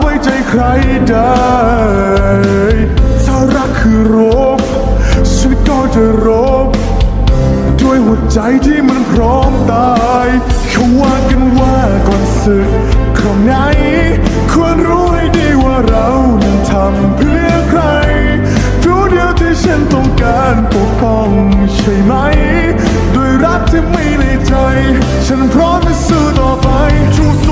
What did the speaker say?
ไว้ใจใครได้ถ้ารักคือรบฉันก็จะรบ ด้วยหัวใจที่มันพร้อมตายเขาว่ากันว่าก่อนศึกครั้งไหนควรรู้ให้ดีว่าเรานั้นทำเพื่อใครผู้เดียวที่ฉันต้องการปกป้องใช่ไหม ด้วยรักที่ไม่ในใจ ฉันพร้อมจะสู้ต่อไปชู